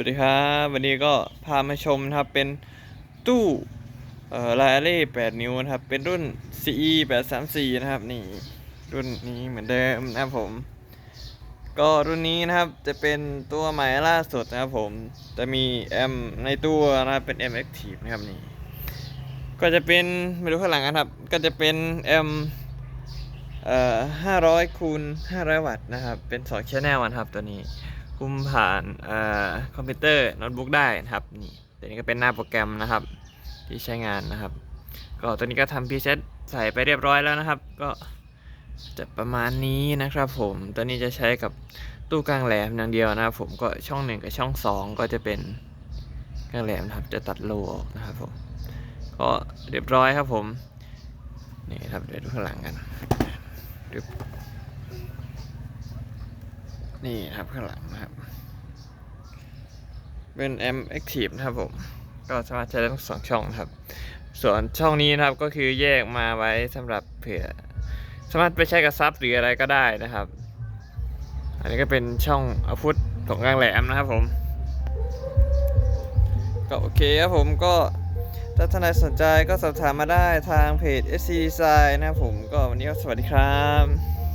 วัสดีครับ วันนี้ก็พามาชมนะครับเป็นตู้เอ่อลายเล่8นิ้วนะครับ เป็นรุ่น CE 834นะครับนี่รุ่นนี้เหมือนเดิมนะครับผม ก็รุ่นนี้นะครับจะเป็นตัวใหม่ล่าสุดนะครับผม จะมีแอมในตัวนะครับเป็น M Active นะครับนี่ก็จะเป็นไม่รู้ข้างหลังนะครับ ก็จะเป็นแอมเอ่อ500คูณ500วัตต์นะครับ เป็น2 channel นะครับตัวนี้ คุมผ่านอคอมพิวเตอร์โน้ตบุ๊กได้นะครับนี่ตัวนี้ก็เป็นหน้าโปรแกรมนะครับ ที่ใช้งานนะครับ ก็ตัวนี้ก็ทำพีเซตใส่ไปเรียบร้อยแล้วนะครับ ก็จะประมาณนี้นะครับผมตัวนี้จะใช้กับตู้กลางแหลมอย่างเดียวนะครับ ผมก็ช่องหนึ่งกับช่องสองก็จะเป็นกลางแหลมนะครับจะตัดโลออกนะครับผมก็เรียบร้อยครับผมนี่ครับเดี๋ยวดูข้างหลังกันดึบ นี่ครับข้างหลังนะครับ เป็น M Active นะครับผม ก็สามารถใช้ได้ทั้งสองช่องนะครับ ส่วนช่องนี้นะครับก็คือแยกมาไว้สำหรับเผื่อสามารถไปใช้กับซับหรืออะไรก็ได้นะครับ อันนี้ก็เป็นช่องอาพุทของกลางแหลมนะครับผม ก็โอเคครับผมก็ถ้าท่านใดสนใจก็สอบถามมาได้ทางเพจ SC Design นะครับผมก็วันนี้ก็สวัสดีครับ